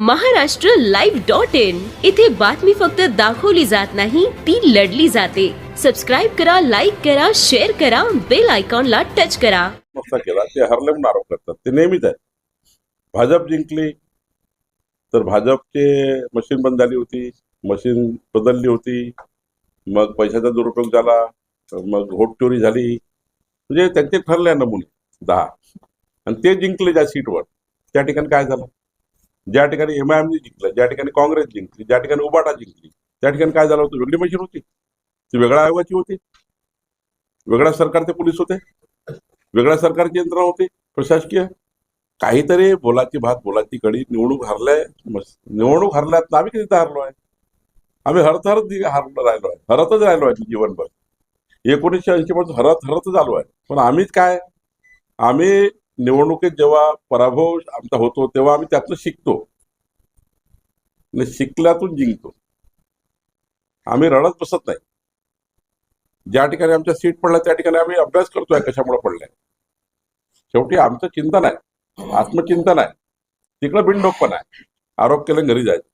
Maharashtra live dot in इथे बातमी फक्त दाखवली जात नाही ती लढली जाते. सबस्क्राईब करा लाईक करा शेअर करा बेल आयकॉनला टच करा. नसता केला. ते हरले म्हणून आरोप करतात. ते नेहमीच आहे भाजप जिंकली तर भाजपचे मशीन बंद झाली होती. मशीन बदलली होती. मग पैशाचा दुरुपयोग झाला. मग व्होट चोरी झाली. म्हणजे त्यांचे ठरले नमुने. दहा. आणि ते जिंकले ज्या सीटवर त्या ठिकाणी काय झालं? ज्या ठिकाणी एम आय एमने जिंकलं ज्या ठिकाणी काँग्रेस जिंकली ज्या ठिकाणी उबाटा जिंकली त्या ठिकाणी काय झालं होतं? वेगळी मशीन होती. ती वेगळ्या आयोगाची होती. वेगळ्या सरकारचे पोलीस होते. वेगळ्या सरकारची यंत्रणा होती. प्रशासकीय. काहीतरी बोलाची भात बोलाची कडी निवडणूक हरलंय निवडणूक हरल्यात ना आम्ही किती हरलो आहे? आम्ही हरत हरत हरलो राहिलो आहे. हरतच राहिलो आहे जीवनभर. एकोणीसशे ऐंशी पासून हरत हरतच आलो आहे. पण आम्हीच काय? आम्ही निवडणुकीत जेव्हा पराभव आमचा होतो तेव्हा आम्ही त्यातनं शिकतो. आणि शिकल्यातून जिंकतो. आम्ही रडत बसत नाही. ज्या ठिकाणी आमच्या सीट पडल्या त्या ठिकाणी आम्ही अभ्यास करतोय कशामुळे पडलाय. शेवटी आमचं चिंतन आहे. आत्मचिंतन आहे. तिकडं बिनडोक पण आहे. आरोप केलं घरी जायचं.